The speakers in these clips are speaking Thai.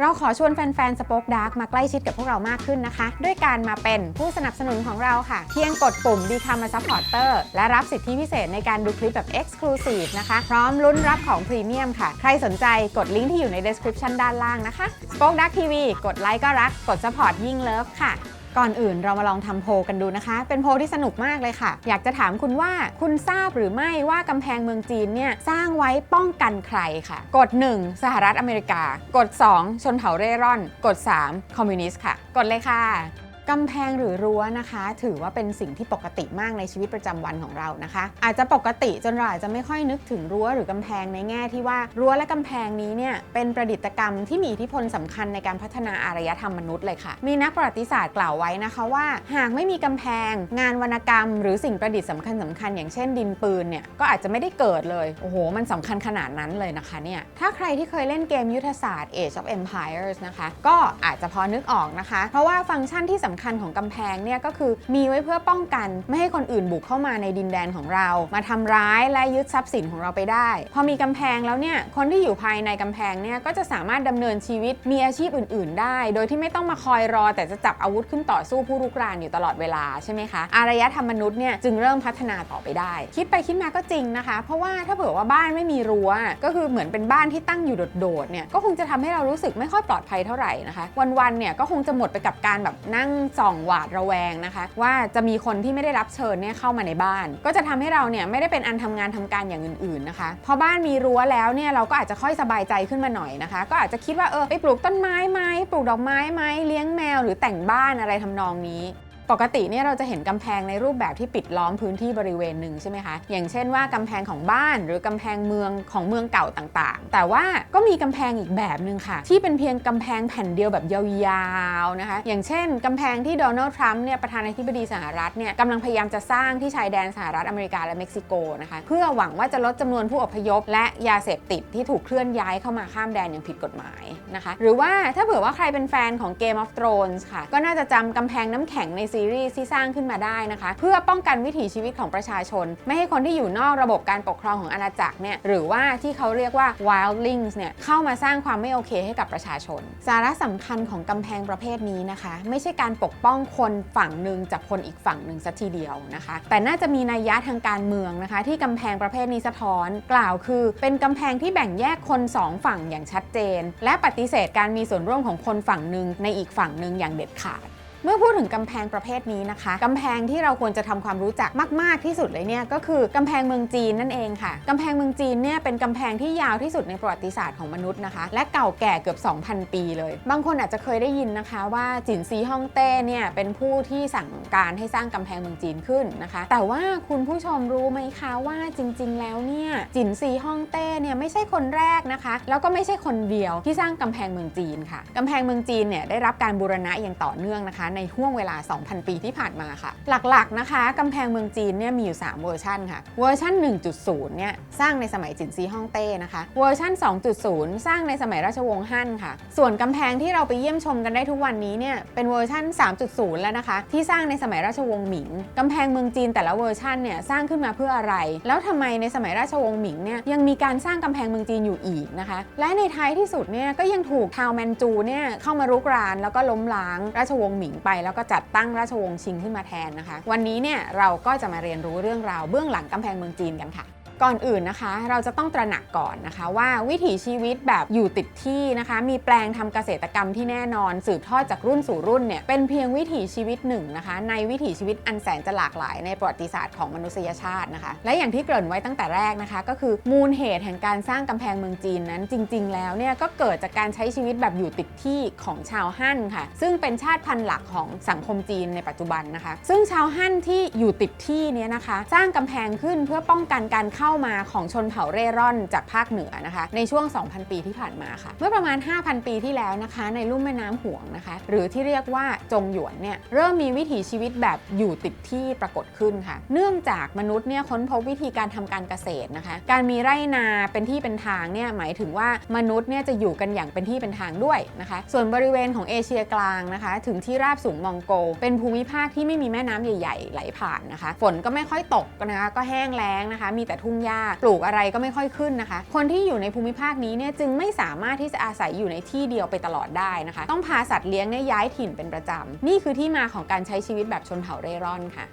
เราขอชวนแฟนๆ สป็อคดาร์กมาใกล้ชิดกับพวกเรามากขึ้นนะคะ ด้วยการมาเป็นผู้สนับสนุนของเราค่ะ เพียงกดปุ่ม Become a supporter และรับสิทธิพิเศษในการดูคลิปแบบ Exclusive นะคะ พร้อมลุ้นรับของพรีเมียมค่ะ ใครสนใจกดลิงก์ที่อยู่ใน description ด้านล่างนะคะ Spoke Dark TV กดไลค์ก็รัก กด support ยิ่งเลิฟค่ะ ก่อนอื่นเรามาลองทำโพกันดูนะคะ เป็นโพที่สนุกมากเลยค่ะ อยากจะถามคุณว่าคุณทราบหรือไม่ว่ากำแพงเมืองจีนเนี่ยสร้างไว้ป้องกันใครค่ะ กด 1 สหรัฐอเมริกา กด 2 ชนเผ่าเร่ร่อน กด 3 คอมมิวนิสต์ค่ะ กดเลยค่ะ กำแพงหรือรั้วนะคะ ถือว่าเป็นสิ่งที่ปกติมากในชีวิตประจำวันของเรานะคะ อาจจะปกติจนเราอาจจะไม่ค่อยนึกถึงรั้วหรือกำแพงในแง่ที่ว่ารั้วและกำแพงนี้เนี่ยเป็นประดิษฐกรรมที่มีอิทธิพลสำคัญในการพัฒนาอารยธรรมมนุษย์เลยค่ะ มีนักประวัติศาสตร์กล่าวไว้นะคะว่า หากไม่มีกำแพง งานวรรณกรรม หรือสิ่งประดิษฐ์สำคัญสำคัญ อย่างเช่นดินปืนเนี่ยก็อาจจะไม่ได้เกิดเลยโอ้โห มันสำคัญขนาดนั้นเลยนะคะเนี่ยถ้าใครที่เคยเล่นเกมยุทธศาสตร์ Age of Empires นะคะก็อาจจะพอนึกออกนะคะ เพราะว่าฟังก์ชันที่สำคัญของกำแพงเนี่ยก็คือมีไว้เพื่อป้องกันไม่ให้คนอื่นบุกเข้ามาในดินแดนของเรา มาทำร้ายและยึดทรัพย์สินของเราไปได้ พอมีกำแพงแล้วเนี่ยคนที่อยู่ภายในกำแพงเนี่ยก็จะสามารถดำเนินชีวิตมีอาชีพอื่น ๆ ได้ โดยที่ไม่ต้องมาคอยรอ แต่จะจับอาวุธขึ้นต่อสู้ผู้รุกรานอยู่ตลอดเวลาใช่ไหมคะอารยธรรมมนุษย์เนี่ยจึงเริ่มพัฒนาต่อไปได้ คิดไปคิดมาก็จริงนะคะ เพราะว่าถ้าเผื่อว่าบ้านไม่มีรั้วก็คือเหมือนเป็นบ้านที่ตั้งอยู่โดดๆเนี่ยก็คงจะทำให้เรารู้สึกไม่ค่อยปลอดภัยเท่าไหร่นะคะ วันๆเนี่ยก็คงจะหมดไปกับการแบบนั่งส่องหวาดระแวงนะคะ ว่าจะมีคนที่ไม่ได้รับเชิญเนี่ยเข้ามาในบ้าน ก็จะทำให้เราเนี่ยไม่ได้เป็นอันทำงานทำการอย่างอื่นๆนะคะพอบ้านมีรั้วแล้วเนี่ยเราก็อาจจะค่อยสบายใจขึ้นมาหน่อยนะคะ ก็อาจจะคิดว่าเออไปปลูกต้นไม้ไหมปลูกดอกไม้ไหมเลี้ยงแมวหรือแต่งบ้านอะไรทำนองนี้ ปกติเนี่ยเราจะเห็นกำแพงในรูปแบบที่ปิดล้อมพื้นที่บริเวณหนึ่งใช่ไหมคะ อย่างเช่นว่ากำแพงของบ้านหรือกำแพงเมืองของเมืองเก่าต่างๆ แต่ว่าก็มีกำแพงอีกแบบหนึ่งค่ะ ที่เป็นเพียงกำแพงแผ่นเดียวแบบยาวๆนะคะ อย่างเช่นกำแพงที่โดนัลด์ทรัมป์เนี่ยประธานาธิบดีสหรัฐเนี่ยกำลังพยายามจะสร้างที่ชายแดนสหรัฐอเมริกาและเม็กซิโกนะคะเพื่อหวังว่าจะลดจำนวนผู้อพยพ และยาเสพติดที่ถูกเคลื่อนย้ายเข้ามาข้ามแดนอย่างผิดกฎหมายนะคะ หรือว่าถ้าเผื่อว่าใครเป็นแฟนของ Game of Thrones ค่ะ ก็น่าจะจำกำแพงน้ำแข็งในซีรีส์ที่สร้างขึ้นมาได้นะคะ เพื่อป้องกันวิถีชีวิตของประชาชน ไม่ให้คนที่อยู่นอกระบบการปกครองของอาณาจักรเนี่ยหรือว่าที่เขาเรียกว่า wildlings เนี่ยเข้ามาสร้างความไม่โอเคให้กับประชาชน สาระสำคัญของกำแพงประเภทนี้นะคะ ไม่ใช่การปกป้องคนฝั่งหนึ่งจากคนอีกฝั่งหนึ่งสัทีเดียวนะคะ แต่น่าจะมีนัยยะทางการเมืองนะคะ ที่กำแพงประเภทนี้สะท้อน กล่าวคือ เป็นกำแพงที่แบ่งแยกคนสองฝั่งอย่างชัดเจน และปฏิเสธการมีส่วนร่วมของคนฝั่งหนึ่งในอีกฝั่งหนึ่งอย่างเด็ดขาด เมื่อพูดถึงกำแพงประเภทนี้นะคะกำแพงที่เราควรจะทำความรู้จักมาก ๆ ที่สุดเลยเนี่ยก็คือกำแพงเมืองจีนนั่นเองค่ะกำแพงเมืองจีนเนี่ยเป็นกำแพงที่ยาวที่สุดในประวัติศาสตร์ของมนุษย์นะคะ และเก่าแก่เกือบ 2,000 ปีเลย บางคนอาจจะเคยได้ยินนะคะว่าจินซีฮ่องเต้เนี่ยเป็นผู้ที่สั่งการให้สร้างกำแพงเมืองจีนขึ้นนะคะ แต่ว่าคุณผู้ชมรู้ไหมคะว่าจริง ๆ แล้วเนี่ยจินซีฮ่องเต้เนี่ยไม่ใช่คนแรกนะคะ แล้วก็ไม่ใช่คนเดียวที่สร้างกำแพงเมืองจีนค่ะกำแพงเมืองจีนเนี่ยได้รับการบูรณะอย่างต่อเนื่องนะคะในห่วงเวลา 2,000 ปีที่ผ่านมาค่ะ หลักๆนะคะกำแพงเมืองจีนเนี่ยมีอยู่ 3 เวอร์ชันค่ะ เวอร์ชัน1.0 เนี่ยสร้างในสมัยจินซีฮ่องเต้นะคะ เวอร์ชัน2.0 สร้างในสมัยราชวงศ์ฮั่นค่ะ ส่วนกำแพงที่เราไปเยี่ยมชมกันได้ทุกวันนี้เนี่ยเป็นเวอร์ชัน3.0 แล้วนะคะ ที่สร้างในสมัยราชวงศ์หมิงกำแพงเมืองจีนแต่ละเวอร์ชันเนี่ยสร้างขึ้นมาเพื่ออะไร แล้วทำไมในสมัยราชวงศ์หมิงเนี่ยยังมีการสร้างกำแพงเมืองจีนอยู่อีกนะคะ และในท้ายที่สุดเนี่ยก็ยังถูกชาวแมนจูเนี่ยเข้ามารุกราน แล้วก็ล้มล้างราชวงศ์หมิงไปแล้วก็จัดตั้งราชวงศ์ชิงขึ้นมาแทนนะคะ วันนี้เนี่ยเราก็จะมาเรียนรู้เรื่องราวเบื้องหลังกำแพงเมืองจีนกันค่ะ ก่อนอื่นนะคะ เราจะต้องตระหนักก่อนนะคะว่าวิถีชีวิตแบบอยู่ติดที่นะคะ มีแปลงทำเกษตรกรรมที่แน่นอน สืบทอดจากรุ่นสู่รุ่นเนี่ยเป็นเพียงวิถีชีวิตหนึ่งนะคะ ในวิถีชีวิตอันแสนจะหลากหลายในประวัติศาสตร์ของมนุษยชาตินะคะ และอย่างที่เกริ่นไว้ตั้งแต่แรกนะคะ ก็คือมูลเหตุแห่งการสร้างกำแพงเมืองจีนนั้นจริง ๆ แล้วเนี่ยก็เกิดจากการใช้ชีวิตแบบอยู่ติดที่ของชาวฮั่นค่ะ ซึ่งเป็นชาติพันธุ์หลักของสังคมจีนในปัจจุบันนะคะ ซึ่งชาวฮั่นที่อยู่ติดที่เนี้นะคะ สร้างกำแพงขึ้นเพื่อป้องกันการเข้าามาของชนเผ่าเร่ร่อนจากภาคเหนือนะคะ ในช่วง 2,000 ปีที่ผ่านมาค่ะ เมื่อประมาณ 5,000 ปีที่แล้วนะคะ ในลุ่มแม่น้ำห่วงนะคะ หรือที่เรียกว่าจงหยวนเนี่ยเริ่มมีวิถีชีวิตแบบอยู่ติดที่ปรากฏขึ้นค่ะ เนื่องจากมนุษย์เนี่ยค้นพบวิธีการทำการเกษตรนะคะ การมีไร่นาเป็นที่เป็นทางเนี่ยหมายถึงว่ามนุษย์เนี่ยจะอยู่กันอย่างเป็นที่เป็นทางด้วยนะคะ ส่วนบริเวณของเอเชียกลางนะคะ ถึงที่ราบสูงมองโก เป็นภูมิภาคที่ไม่มีแม่น้ำใหญ่ ๆ ไหลผ่านนะคะ ฝนก็ไม่ค่อยตกนะคะก็แห้งแล้งนะคะ มีแต่ทุ่งงหญ้าปลูกอะไรก็ไม่ค่อยขึ้นนะคะ คนที่อยู่ในภูมิภาคนี้เนี่ยจึงไม่สามารถที่จะอาศัยอยู่ในที่เดียวไปตลอดได้นะคะ ต้องพาสัตว์เลี้ยงเนี่ยย้ายถิ่นเป็นประจำนี่คือที่มาของการใช้ชีวิตแบบชนเผ่าเร่ร่อนค่ะ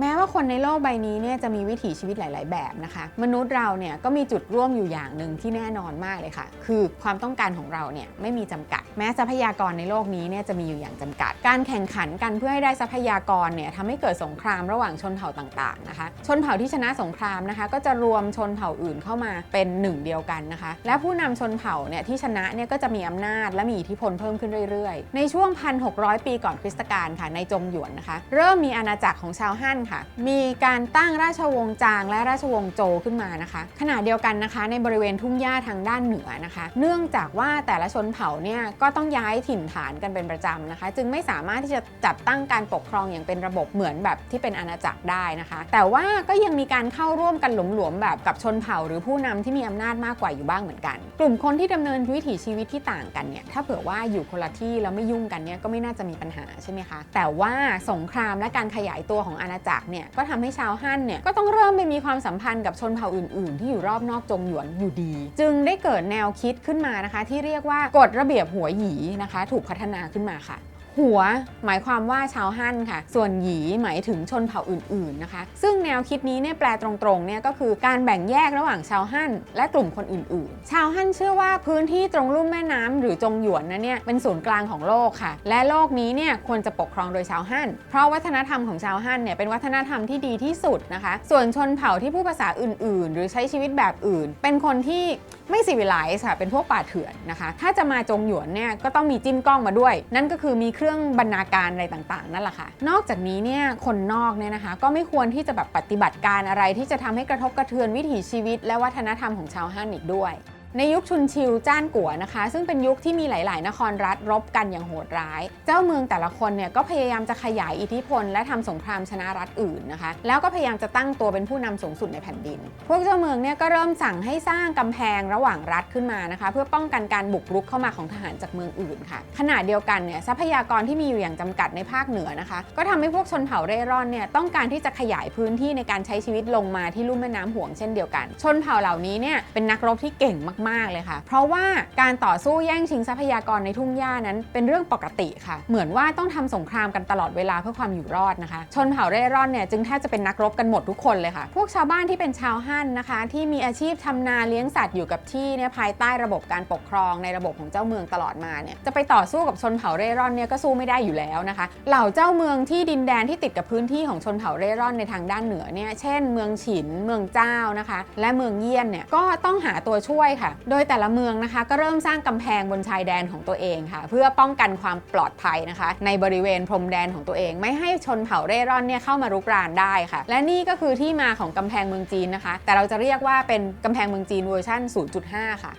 แม้ว่าคนในโลกใบนี้เนี่ยจะมีวิถีชีวิตหลาย ๆ แบบนะคะ มนุษย์เราเนี่ยก็มีจุดร่วมอยู่อย่างหนึ่งที่แน่นอนมากเลยค่ะ คือความต้องการของเราเนี่ยไม่มีจำกัด แม้ทรัพยากรในโลกนี้เนี่ยจะมีอยู่อย่างจำกัด การแข่งขันกันเพื่อให้ได้ทรัพยากรเนี่ยทำให้เกิดสงครามระหว่างชนเผ่าต่าง ๆ นะคะ ชนเผ่าที่ชนะสงครามนะคะ ก็จะรวมชนเผ่าอื่นเข้ามาเป็นหนึ่งเดียวกันนะคะ และผู้นำชนเผ่าเนี่ยที่ชนะเนี่ยก็จะมีอำนาจและมีอิทธิพลเพิ่มขึ้นเรื่อย ๆ ในช่วง 1,600 ปีก่อนคริสตกาลค่ะในจงหยวนนะคะ เริ่มมีอาณาจักรของชาวฮั่นค่ะ มีการตั้งราชวงศ์จางและราชวงศ์โจขึ้นมานะคะ ขณะเดียวกันนะคะในบริเวณทุ่งหญ้าทางด้านเหนือนะคะ เนื่องจากว่าแต่ละชนเผ่าเนี่ยก็ต้องย้ายถิ่นฐานกันเป็นประจำนะคะ จึงไม่สามารถที่จะจัดตั้งการปกครองอย่างเป็นระบบเหมือนแบบที่เป็นอาณาจักรได้นะคะ แต่ว่าก็ยังมีการเข้าร่วมกันหลวมๆแบบกับชนเผ่า หรือผู้นำที่มีอำนาจมากกว่าอยู่บ้างเหมือนกัน กลุ่มคนที่ดำเนินวิถีชีวิตที่ต่างกันเนี่ยถ้าเผื่อว่าอยู่คนละที่แล้วไม่ยุ่งกันเนี่ยก็ไม่น่าจะมีปัญหาใช่ไหมคะแต่ว่าสงครามและการขยายตัวของอาณาจักรเนี่ยก็ทำให้ชาวฮั่นเนี่ยก็ต้องเริ่มไปมีความสัมพันธ์กับชนเผ่าอื่น ๆ ที่อยู่รอบนอกจงหยวนอยู่ดี จึงได้เกิดแนวคิดขึ้นมานะคะ ที่เรียกว่ากฎระเบียบหัวหยีนะคะ ถูกพัฒนาขึ้นมาค่ะ หัวหมายความว่าชาวฮั่นค่ะ ส่วนหยีหมายถึงชนเผ่าอื่นๆนะคะ ซึ่งแนวคิดนี้เนี่ยแปลตรงๆเนี่ยก็คือการแบ่งแยกระหว่างชาวฮั่นและกลุ่มคนอื่นๆ ชาวฮั่นเชื่อว่าพื้นที่ตรงลุ่มแม่น้ำหรือจงหยวนนั้นเนี่ยเป็นศูนย์กลางของโลกค่ะ และโลกนี้เนี่ยควรจะปกครองโดยชาวฮั่นเพราะวัฒนธรรมของชาวฮั่นเนี่ยเป็นวัฒนธรรมที่ดีที่สุดนะคะ ส่วนชนเผ่าที่พูดภาษาอื่น ๆ หรือใช้ชีวิตแบบอื่น เป็นคนที่ไม่สีวิไลซ์ค่ะเป็นพวกป่าเถื่อนนะคะ ถ้าจะมาจงหยวนเนี่ยก็ต้องมีจิ้มกล้องมาด้วย นั่นก็คือมีเครื่องบรรณาการอะไรต่างๆ นั่นแหละค่ะ นอกจากนี้เนี่ยคนนอกเนี่ยนะคะ ก็ไม่ควรที่จะแบบปฏิบัติการอะไรที่จะทำให้กระทบกระเทือนวิถีชีวิต และวัฒนธรรมของชาวฮั่นอีกด้วย ในยุคชุนชิวจ้านกัวนะคะ ซึ่งเป็นยุคที่มีหลาย ๆ นครรัฐรบกันอย่างโหดร้าย เจ้าเมืองแต่ละคนเนี่ยก็พยายามจะขยายอิทธิพล และทำสงครามชนะรัฐอื่นนะคะ แล้วก็พยายามจะตั้งตัวเป็นผู้นำสูงสุดในแผ่นดิน พวกเจ้าเมืองเนี่ยก็เริ่มสั่งให้สร้างกำแพงระหว่างรัฐขึ้นมานะคะ เพื่อป้องกันการบุกรุกเข้ามาของทหารจากเมืองอื่นค่ะขณะเดียวกันเนี่ยทรัพยากรที่มีอยู่อย่างจำกัดในภาคเหนือนะคะ ก็ทำให้พวกชนเผ่าเร่ร่อนเนี่ยต้องการที่จะขยายพื้นที่ในการใช้ชีวิตลงมาที่ลุ่มแม่น้ำห่วงเช่นเดียวกัน ชนเผ่าเหล่านี้เนี่ยเป็นนักรบที่เก่งมากๆเลยค่ะ เพราะว่าการต่อสู้แย่งชิงทรัพยากรในทุ่งหญ้านั้นเป็นเรื่องปกติค่ะ เหมือนว่าต้องทำสงครามกันตลอดเวลาเพื่อความอยู่รอดนะคะ ชนเผ่าเร่ร่อนเนี่ยจึงแทบจะเป็นนักรบกันหมดทุกคนเลยค่ะ พวกชาวบ้านที่เป็นชาวฮั่นนะคะ ที่มีอาชีพทำนาเลี้ยงสัตว์อยู่กับที่เนี่ยภายใต้ระบบการปกครองในระบบของเจ้าเมืองตลอดมาเนี่ยจะไปต่อสู้กับชนเผ่าเร่ร่อนเนี่ยก็สู้ไม่ได้อยู่แล้วนะคะ เหล่าเจ้าเมืองที่ดินแดนที่ติดกับพื้นที่ของชนเผ่าเร่ร่อนในทางด้านเหนือเนี่ยเช่น เมืองฉินเมืองเจ้านะคะ และเมืองเยี่ยนเนี่ยก็ต้องหาตัวช่วยค่ะโดยแต่ละเมืองนะคะ ก็เริ่มสร้างกำแพงบนชายแดนของตัวเองค่ะ เพื่อป้องกันความปลอดภัยนะคะ ในบริเวณพรมแดนของตัวเอง ไม่ให้ชนเผ่าเร่ร่อนเนี่ยเข้ามารุกรานได้ค่ะ และนี่ก็คือที่มาของกำแพงเมืองจีนนะคะ แต่เราจะเรียกว่าเป็นกำแพงเมืองจีนเวอร์ชัน0.5 ค่ะ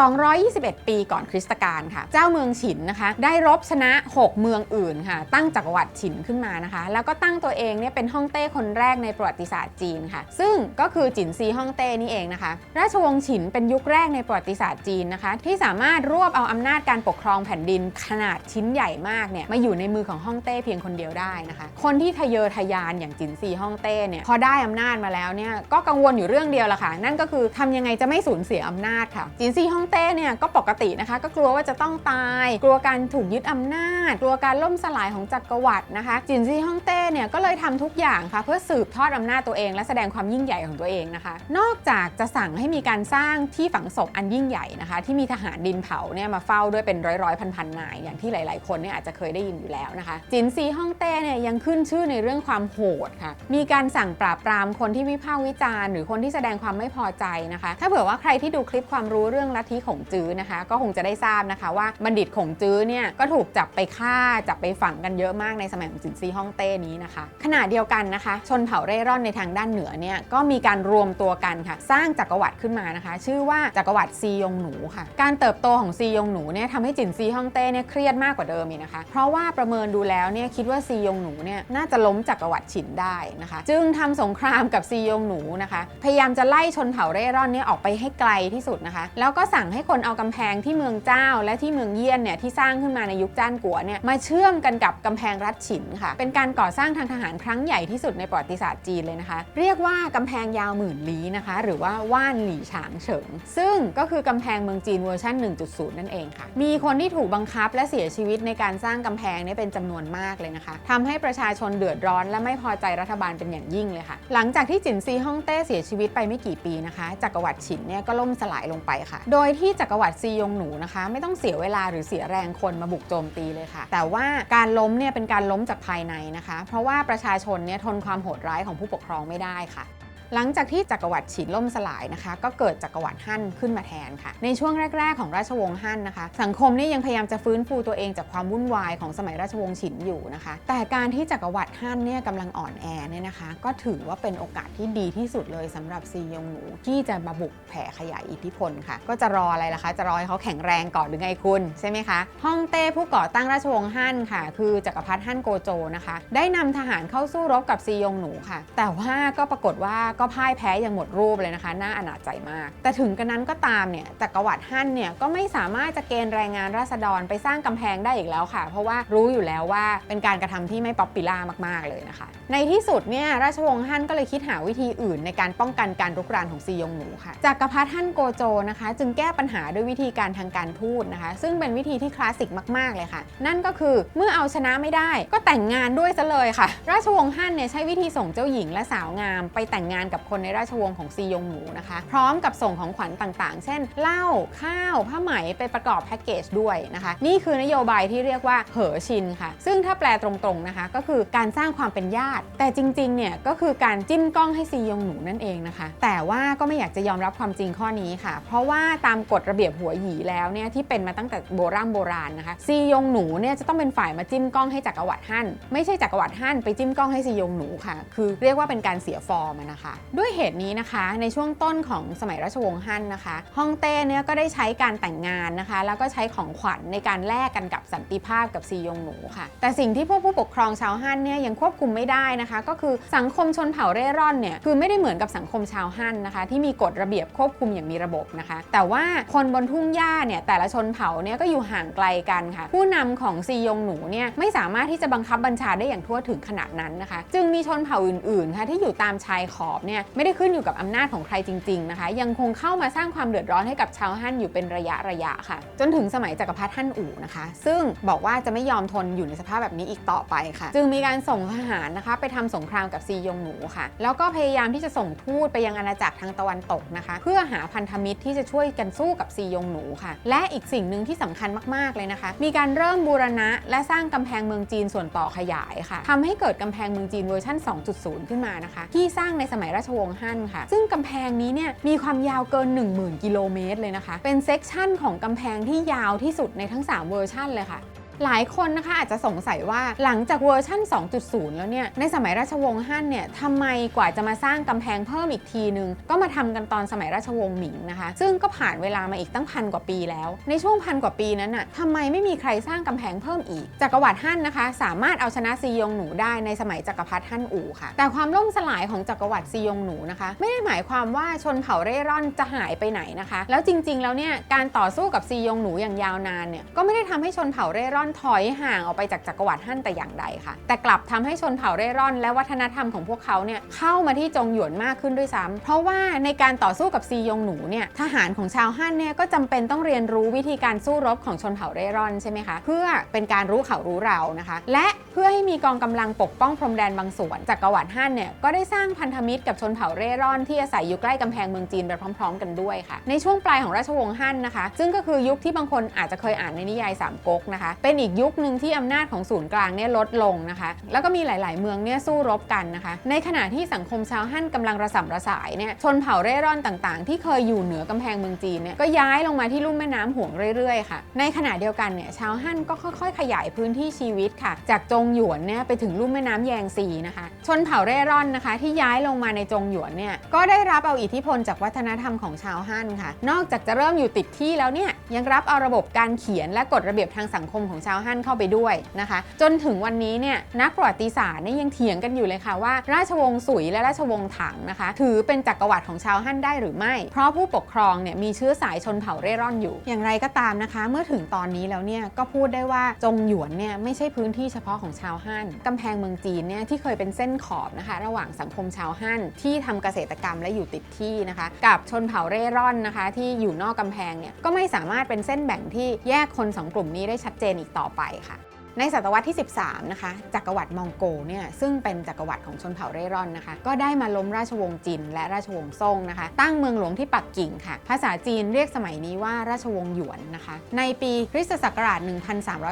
221 ปีก่อนคริสตกาลค่ะ เจ้าเมืองฉินนะคะ ได้รบชนะ 6 เมืองอื่นค่ะ ตั้งจักรวรรดิฉินขึ้นมานะคะ แล้วก็ตั้งตัวเองเนี่ยเป็นฮ่องเต้คนแรกในประวัติศาสตร์จีนค่ะ ซึ่งก็คือจินซีฮ่องเต้นี่เองนะคะ ราชวงศ์ฉินเป็นยุคแรกในประวัติศาสตร์จีนนะคะ ที่สามารถรวบเอาอำนาจการปกครองแผ่นดินขนาดชิ้นใหญ่มากเนี่ยมาอยู่ในมือของฮ่องเต้เพียงคนเดียวได้นะคะ คนที่ทะเยอทะยานอย่างจินซีฮ่องเต้เนี่ยพอได้อำนาจมาแล้วเนี่ยก็กังวลอยู่เรื่องเดียวละค่ะ นั่นก็คือทำยังไงจะไม่สูญเสียอำนาจค่ะจินซีฮ่องงเต้เนี่ยก็ปกตินะคะ ก็กลัวว่าจะต้องตาย กลัวการถูกยึดอำนาจ กลัวการล่มสลายของจักรวรรดินะคะ จินซีฮ่องเต้เนี่ยก็เลยทำทุกอย่างค่ะเพื่อสืบทอดอำนาจตัวเอง และแสดงความยิ่งใหญ่ของตัวเองนะคะ นอกจากจะสั่งให้มีการสร้างที่ฝังศพอันยิ่งใหญ่นะคะ ที่มีทหารดินเผาเนี่ยมาเฝ้าด้วยเป็นร้อยร้อยพันพันๆนายอย่างที่หลาย ๆ คนเนี่ยอาจจะเคยได้ยินอยู่แล้วนะคะ จินซีฮ่องเต้เนี่ยยังขึ้นชื่อในเรื่องความโหดค่ะมีการสั่งปราบปรามคนที่วิพากษ์วิจารณ์หรือคนที่แสดงความไม่พอใจนะคะ ถ้าเผื่อว่าใครที่ดูคลิปความรู้เรื่องลัทธิของจื้อนะคะ ก็คงจะได้ทราบนะคะว่าบัณฑิตของจื้อเนี่ยก็ถูกจับไปฆ่าจับไปฝังกันเยอะมากในสมัยของจินซีฮ่องเต้นี้นะคะขณะเดียวกันนะคะ ชนเผ่าเร่ร่อนในทางด้านเหนือเนี่ยก็มีการรวมตัวกันค่ะ สร้างจักรวรรดิขึ้นมานะคะ ชื่อว่าจักรวรรดิซียงหนูค่ะ การเติบโตของซียงหนูเนี่ยทำให้จินซีฮ่องเต้เนี่ยเครียดมากกว่าเดิมอีกนะคะ เพราะว่าประเมินดูแล้วเนี่ยคิดว่าซียงหนูเนี่ยน่าจะล้มจักรวรรดิฉินได้นะคะ จึงทำสงครามกับซียงหนูนะคะ พยายามจะไล่ชนเผ่าเร่ร่อนเนี่ยออกไปให้ไกลที่สุดนะคะ แล้วก็สั่งสั่งให้คนเอากำแพงที่เมืองเจ้า และที่เมืองเยี่ยนเนี่ยที่สร้างขึ้นมาในยุคจ้านกัวเนี่ยมาเชื่อมกันกับกำแพงรัดฉินค่ะ เป็นการก่อสร้างทางทหารครั้งใหญ่ที่สุดในประวัติศาสตร์จีนเลยนะคะ เรียกว่ากำแพงยาวหมื่นลี้นะคะ หรือว่าว่านหลี่ฉางเฉิง ซึ่งก็คือกำแพงเมืองจีนเวอร์ชัน1.0 นั่นเองค่ะ มีคนที่ถูกบังคับและเสียชีวิตในการสร้างกำแพงนี่เป็นจำนวนมากเลยนะคะทำให้ประชาชนเดือดร้อน และไม่พอใจรัฐบาลเป็นอย่างยิ่งเลยค่ะ หลังจากที่จินซีฮ่องเต้เสียชีวิตไปไม่กี่ปีนะคะจักรวรรดิฉินเนี่ยก็ล่มสลายลงไปค่ะ โดยที่จักรวรรดิซียงหนูนะคะ ไม่ต้องเสียเวลาหรือเสียแรงคนมาบุกโจมตีเลยค่ะ แต่ว่าการล้มเนี่ยเป็นการล้มจากภายในนะคะ เพราะว่าประชาชนเนี่ยทนความโหดร้ายของผู้ปกครองไม่ได้ค่ะ หลังจากที่จักรวรรดิฉินล่มสลายนะคะ ก็เกิดจักรวรรดิฮั่นขึ้นมาแทนค่ะ ในช่วงแรก ๆ ของราชวงศ์ฮั่นนะคะ สังคมนี่ยังพยายามจะฟื้นฟูตัวเองจากความวุ่นวายของสมัยราชวงศ์ฉินอยู่นะคะ แต่การที่จักรวรรดิฮั่นเนี่ยกำลังอ่อนแอเนี่ยนะคะ ก็ถือว่าเป็นโอกาสที่ดีที่สุดเลยสำหรับซียงหนูที่จะมาบุกแผ่ขยายอิทธิพลค่ะ ก็จะรออะไรล่ะคะ จะรอให้เขาแข็งแรงก่อนหรือไงคุณใช่ไหมคะฮ่องเต้ผู้ก่อตั้งราชวงศ์ฮั่นค่ะ คือจักรพรรดิฮั่นโกโจนะคะ ได้นำทหารเข้าสู้รบกับซียงหนูค่ะ แต่ว่าก็ปรากฏว่าก็็พ่ายแพ้อย่างหมดรูปเลยนะคะ น่าอนาจใจมาก แต่ถึงกระนั้นก็ตามเนี่ยจักรวรรดิฮั่นเนี่ยก็ไม่สามารถจะเกณฑ์แรงงานราษฎรไปสร้างกำแพงได้อีกแล้วค่ะ เพราะว่ารู้อยู่แล้วว่าเป็นการกระทำที่ไม่ป๊อปปิล่ามาก ๆ เลยนะคะ ในที่สุดเนี่ยราชวงศ์ฮั่นก็เลยคิดหาวิธีอื่น ในการป้องกันการรุกรานของซียงหนูค่ะจักรพรรดิฮั่นโกโจนะคะ จึงแก้ปัญหาด้วยวิธีการทางการทูตนะคะ ซึ่งเป็นวิธีที่คลาสสิกมาก ๆ เลยค่ะ นั่นก็คือเมื่อเอาชนะไม่ได้ ก็แต่งงานด้วยซะเลยค่ะ ราชวงศ์ฮั่นเนี่ยใช้วิธีส่งเจ้าหญิงและสาวงามไปแต่งงานกับคนในราชวงศ์ของซียงหนูนะคะ พร้อมกับส่งของขวัญต่างๆ เช่นเหล้าข้าวผ้าไหมไปประกอบแพ็กเกจด้วยนะคะ นี่คือนโยบายที่เรียกว่าเหอชินค่ะ ซึ่งถ้าแปลตรงๆนะคะก็คือการสร้างความเป็นญาติ แต่จริงๆเนี่ยก็คือการจิ้มกล้องให้ซียงหนูนั่นเองนะคะ แต่ว่าก็ไม่อยากจะยอมรับความจริงข้อนี้ค่ะ เพราะว่าตามกฎระเบียบหัวหยีแล้วเนี่ยที่เป็นมาตั้งแต่โบราณโบราณนะคะซียงหนูเนี่ยจะต้องเป็นฝ่ายมาจิ้มกล้องให้จักรวรรดิฮั่นไม่ใช่จักรวรรดิฮั่นไปจิ้มกล้องให้ซียงหนูค่ะ คือเรียกว่าเป็นการเสียฟอร์มนะคะด้วยเหตุนี้นะคะ ในช่วงต้นของสมัยราชวงศ์ฮั่นนะคะฮ่องเต้เนี่ยก็ได้ใช้การแต่งงานนะคะ แล้วก็ใช้ของขวัญในการแลกกันกับสันติภาพกับซียงหนูค่ะ แต่สิ่งที่พวกผู้ปกครองชาวฮั่นเนี่ยยังควบคุมไม่ได้นะคะ ก็คือสังคมชนเผ่าเร่ร่อนเนี่ยคือไม่ได้เหมือนกับสังคมชาวฮั่นนะคะ ที่มีกฎระเบียบควบคุมอย่างมีระบบนะคะ แต่ว่าคนบนทุ่งหญ้าเนี่ยแต่ละชนเผ่าเนี่ยก็อยู่ห่างไกลกันค่ะ ผู้นำของซียงหนูเนี่ยไม่สามารถที่จะบังคับบัญชาได้อย่างทั่วถึงขนาดนั้นนะคะ จึงมีชนเผ่าอื่นๆค่ะที่อยู่ตามชายขอบเนี่ยไม่ได้ขึ้นอยู่กับอำนาจของใครจริงๆนะคะ ยังคงเข้ามาสร้างความเดือดร้อนให้กับชาวฮั่นอยู่เป็นระยะระยะค่ะ จนถึงสมัยจักรพรรดิฮั่นอู่นะคะ ซึ่งบอกว่าจะไม่ยอมทนอยู่ในสภาพแบบนี้อีกต่อไปค่ะ จึงมีการส่งทหารนะคะไปทำสงครามกับซียงหนูค่ะ แล้วก็พยายามที่จะส่งทูตไปยังอาณาจักรทางตะวันตกนะคะ เพื่อหาพันธมิตรที่จะช่วยกันสู้กับซียงหนูค่ะ และอีกสิ่งหนึ่งที่สำคัญมากๆเลยนะคะ มีการเริ่มบูรณะ และสร้างกำแพงเมืองจีนส่วนต่อขยายค่ะทำให้เกิดกำแพงเมืองจีนเวอร์ชัน2.0 ขึ้นมานะคะ ที่สร้างในสมัยราชวงศ์ฮั่นค่ะ ซึ่งกำแพงนี้เนี่ยมีความยาวเกิน 10,000 กิโลเมตรเลยนะคะ เป็นเซกชันของกำแพงที่ยาวที่สุดในทั้ง 3 เวอร์ชันเลยค่ะ หลายคนนะคะอาจจะสงสัยว่าหลังจากเวอร์ชัน2.0 แล้วเนี่ย ในสมัยราชวงศ์ฮั่นเนี่ยทำไมกว่าจะมาสร้างกำแพงเพิ่มอีกทีนึง ก็มาทำกันตอนสมัยราชวงศ์หมิงนะคะ ซึ่งก็ผ่านเวลามาอีกตั้งพันกว่าปีแล้ว ในช่วงพันกว่าปีนั้นน่ะทำไมไม่มีใครสร้างกำแพงเพิ่มอีก จักรวรรดิฮั่นนะคะ สามารถเอาชนะซียงหนูได้ในสมัยจักรพรรดิฮั่นอู่ค่ะ แต่ความล่มสลายของจักรวรรดิซียงหนูนะคะ ไม่ได้หมายความว่าชนเผ่าเร่ร่อนจะหายไปไหนนะคะ แล้วจริง ๆ แล้วเนี่ยการต่อสู้กับซียงหนูอย่างยาวนานเนี่ยก็ไม่ได้ทำให้ชนเผ่าเร่ร่อนถอยห่างออกไปจากจักรวรรดิฮั่นแต่อย่างใดค่ะ แต่กลับทำให้ชนเผ่าเร่ร่อน และวัฒนธรรมของพวกเขาเนี่ยเข้ามาที่จงหยวนมากขึ้นด้วยซ้ำเพราะว่าในการต่อสู้กับซียงหนูเนี่ยทหารของชาวฮั่นเนี่ยก็จำเป็นต้องเรียนรู้วิธีการสู้รบของชนเผ่าเร่ร่อนใช่ไหมคะเพื่อเป็นการรู้เขารู้เรานะคะ และเพื่อให้มีกองกำลังปกป้องพรมแดนบางส่วนจักรวรรดิฮั่นเนี่ยก็ได้สร้างพันธมิตรกับชนเผ่าเร่ร่อนที่อาศัยอยู่ใกล้กำแพงเมืองจีนไปพร้อม ๆ กันด้วยค่ะ ในช่วงปลายของราชวงศ์ฮั่นนะคะ ซึ่งก็คือยุคที่บางคนอาจจะเคยอ่านในนิยายสามก๊กนะคะเป็นอีกยุคหนึ่งที่อำนาจของศูนย์กลางเนี่ยลดลงนะคะ แล้วก็มีหลาย ๆ เมืองเนี่ยสู้รบกันนะคะ ในขณะที่สังคมชาวฮั่นกำลังระส่ำระสายเนี่ยชนเผ่าเร่ร่อนต่าง ๆ ที่เคยอยู่เหนือกำแพงเมืองจีนเนี่ยก็ย้ายลงมาที่ลุ่มแม่น้ำห่วงเรื่อย ๆ ค่ะ ในขณะเดียวกันเนี่ยชาวฮั่นก็ค่อย ๆ ขยายพื้นที่ชีวิตค่ะ จากจงหยวนเนี่ยไปถึงลุ่มแม่น้ำแยงซีนะคะ ชนเผ่าเร่ร่อนนะคะ ที่ย้ายลงมาในจงหยวนเนี่ยก็ได้รับเอาอิทธิพลจากวัฒนธรรมของชาวฮั่นค่ะ นอกจากจะเริ่มอยู่ติดที่แล้วเนี่ยยังรับเอาระบบการเขียนและกฎระเบียบทางสังคมของชาวฮั่นเข้าไปด้วยนะคะ จนถึงวันนี้เนี่ยนักประวัติศาสตร์เนี่ยยังเถียงกันอยู่เลยค่ะว่า ราชวงศ์สุยและราชวงศ์ถังนะคะ ถือเป็นจักรวรรดิของชาวฮั่นได้หรือไม่ เพราะผู้ปกครองเนี่ยมีเชื้อสายชนเผ่าเร่ร่อนอยู่ อย่างไรก็ตามนะคะ เมื่อถึงตอนนี้แล้วเนี่ยก็พูดได้ว่าจงหยวนเนี่ยไม่ใช่พื้นที่เฉพาะของชาวฮั่นกำแพงเมืองจีนเนี่ยที่เคยเป็นเส้นขอบนะคะ ระหว่างสังคมชาวฮั่นที่ทำเกษตรกรรมและอยู่ติดที่นะคะ กับชนเผ่าเร่ร่อนนะคะ ที่อยู่นอกกำแพงเนี่ยก็ไม่สามารถเป็นเส้นแบ่งที่แยกคนสองกลุ่มนี้ได้ชัดเจนอีกต่อไปค่ะ ในศตวรรษที่ 13 นะคะ จักรวรรดิมองโกเนี่ยซึ่งเป็นจักรวรรดิของชนเผ่าเร่ร่อนนะคะ ก็ได้มาล้มราชวงศ์จิน และราชวงศ์ซ่งนะคะ ตั้งเมืองหลวงที่ปักกิ่งค่ะ ภาษาจีนเรียกสมัยนี้ว่าราชวงศ์หยวนนะคะ ในปีคริสตศักราช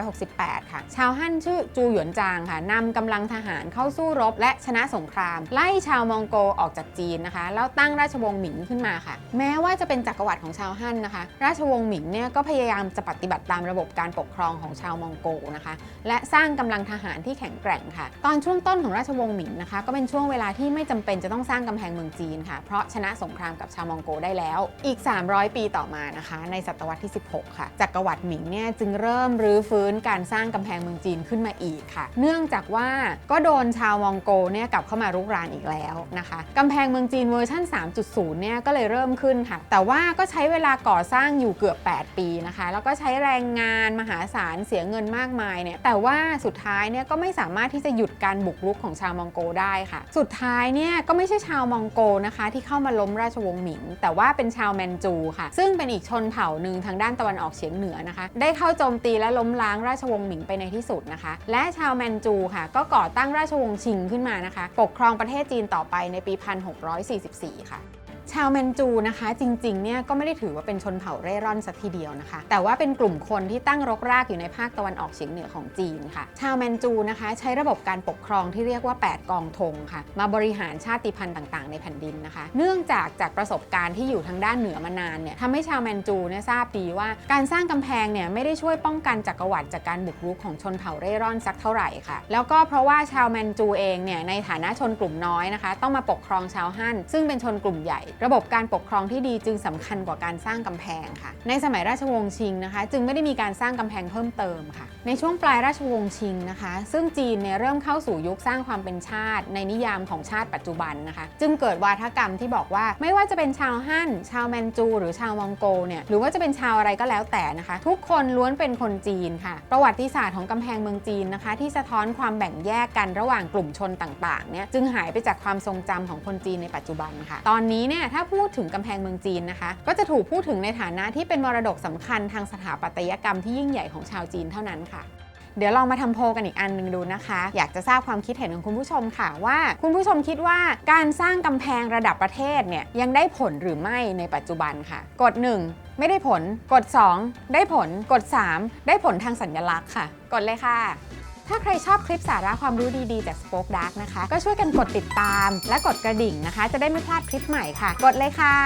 1368 ค่ะ ชาวฮั่นชื่อจูหยวนจางค่ะนำกำลังทหารเข้าสู้รบ และชนะสงคราม ไล่ชาวมองโกออกจากจีนนะคะแล้วตั้งราชวงศ์หมิงขึ้นมาค่ะ แม้ว่าจะเป็นจักรวรรดิของชาวฮั่นนะคะ ราชวงศ์หมิงเนี่ยก็พยายามจะปฏิบัติตามระบบการปกครองของชาวมองโกนะคะและสร้างกำลังทหารที่แข็งแกร่งค่ะ ตอนช่วงต้นของราชวงศ์หมิงนะคะ ก็เป็นช่วงเวลาที่ไม่จำเป็นจะต้องสร้างกำแพงเมืองจีนค่ะ เพราะชนะสงครามกับชาวมองโกได้แล้ว อีก 300 ปีต่อมานะคะ ในศตวรรษที่ 16 ค่ะ จักรวรรดิหมิงเนี่ยจึงเริ่มรื้อฟื้นการสร้างกำแพงเมืองจีนขึ้นมาอีกค่ะ เนื่องจากว่าก็โดนชาวมองโกเนี่ยกลับเข้ามารุกรานอีกแล้วนะคะกำแพงเมืองจีนเวอร์ชัน3.0 เนี่ยก็เลยเริ่มขึ้นค่ะ แต่ว่าก็ใช้เวลาก่อสร้างอยู่เกือบ 8 ปีนะคะ แล้วก็ใช้แรงงานมหาศาลเสียเงินมากมายเนี่ยแต่ว่าสุดท้ายเนี่ยก็ไม่สามารถที่จะหยุดการบุกรุกของชาวมองโกได้ค่ะ สุดท้ายเนี่ยก็ไม่ใช่ชาวมองโกนะคะ ที่เข้ามาล้มราชวงศ์หมิง แต่ว่าเป็นชาวแมนจูค่ะ ซึ่งเป็นอีกชนเผ่าหนึ่งทางด้านตะวันออกเฉียงเหนือนะคะ ได้เข้าโจมตีและล้มล้างราชวงศ์หมิงไปในที่สุดนะคะ และชาวแมนจูค่ะ ก็ก่อตั้งราชวงศ์ชิงขึ้นมานะคะ ปกครองประเทศจีนต่อไปในปี 1644 ค่ะ ชาวแมนจูนะคะ จริงๆ เนี่ยก็ไม่ได้ถือว่าเป็นชนเผ่าเร่ร่อนสักทีเดียวนะคะ แต่ว่าเป็นกลุ่มคนที่ตั้งรกรากอยู่ในภาคตะวันออกเฉียงเหนือของจีนค่ะ ชาวแมนจูนะคะ ใช้ระบบการปกครองที่เรียกว่า 8 กองธงค่ะ มาบริหารชาติพันธุ์ต่างๆ ในแผ่นดินนะคะ เนื่องจากจากประสบการณ์ที่อยู่ทางด้านเหนือมานานเนี่ยทำให้ชาวแมนจูเนี่ยทราบดีว่า การสร้างกำแพงเนี่ยไม่ได้ช่วยป้องกันจักรวรรดิจากการบุกรุกของชนเผ่าเร่ร่อนสักเท่าไหร่ค่ะ แล้วก็เพราะว่าชาวแมนจูเองเนี่ยในฐานะชนกลุ่มน้อยนะคะ ต้องมาปกครองชาวฮั่นซึ่งเป็นชนกลุ่มใหญ่ระบบการปกครองที่ดีจึงสำคัญกว่าการสร้างกำแพงค่ะ ในสมัยราชวงศ์ชิงนะคะ จึงไม่ได้มีการสร้างกำแพงเพิ่มเติมค่ะ ในช่วงปลายราชวงศ์ชิงนะคะ ซึ่งจีนเนี่ยเริ่มเข้าสู่ยุคสร้างความเป็นชาติ ในนิยามของชาติปัจจุบันนะคะ จึงเกิดวาทกรรมที่บอกว่าไม่ว่าจะเป็นชาวฮั่นชาวแมนจู หรือชาวมองโกเนี่ยหรือว่าจะเป็นชาวอะไรก็แล้วแต่นะคะ ทุกคนล้วนเป็นคนจีนค่ะ ประวัติศาสตร์ของกำแพงเมืองจีนนะคะ ที่สะท้อนความแบ่งแยกกันระหว่างกลุ่มชนต่างๆเนี่ยจึงหายไปจากความทรงจำของคนจีนในปัจจุบันค่ะ ตอนนี้เนี่ยถ้าพูดถึงกำแพงเมืองจีนนะคะ ก็จะถูกพูดถึงในฐานะที่เป็นมรดกสำคัญทางสถาปัตยกรรมที่ยิ่งใหญ่ของชาวจีนเท่านั้นค่ะเดี๋ยวลองมาทำโพลกันอีกอันหนึ่งดูนะคะ อยากจะทราบความคิดเห็นของคุณผู้ชมค่ะว่า คุณผู้ชมคิดว่าการสร้างกำแพงระดับประเทศเนี่ยยังได้ผลหรือไม่ในปัจจุบันค่ะ กด 1 ไม่ได้ผล กด 2 ได้ผล กด 3 ได้ผลทางสัญลักษณ์ค่ะ กดเลยค่ะ ถ้าใครชอบคลิปสาระความรู้ดีๆ จาก Spoke Dark นะคะ ก็ช่วยกันกดติดตามและกดกระดิ่งนะคะ จะได้ไม่พลาดคลิปใหม่ค่ะ กดเลยค่ะ